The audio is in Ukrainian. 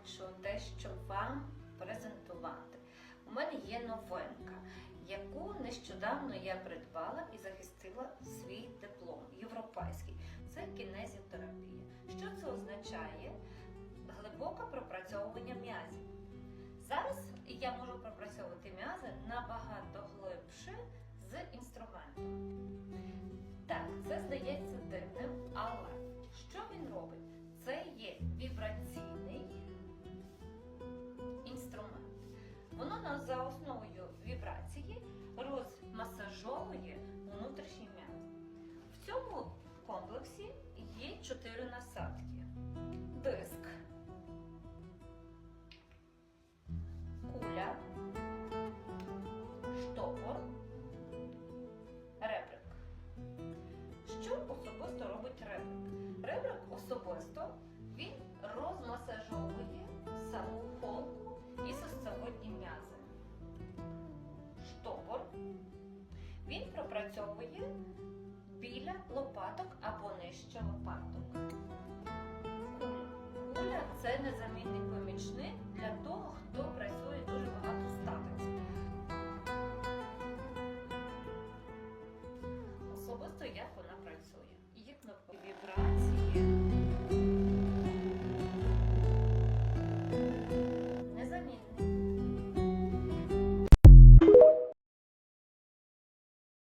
хочу дещо вам презентувати. У мене є новинка, яку нещодавно я придбала і захистила свій диплом європейський. Це кінезіотерапія. Що це означає? Глибоке пропрацьовування м'язів. Зараз я можу пропрацьовувати м'язи набагато глибше з інструментом. За основою вібрації розмасажовує внутрішні м'язи. В цьому комплексі є чотири насадки: диск, куля, штопор, ребрик. Що особисто робить ребрик? Ребрик особисто він розмасажовує пропрацьовує біля лопаток або нижче лопаток. Куля. Це незамінний помічник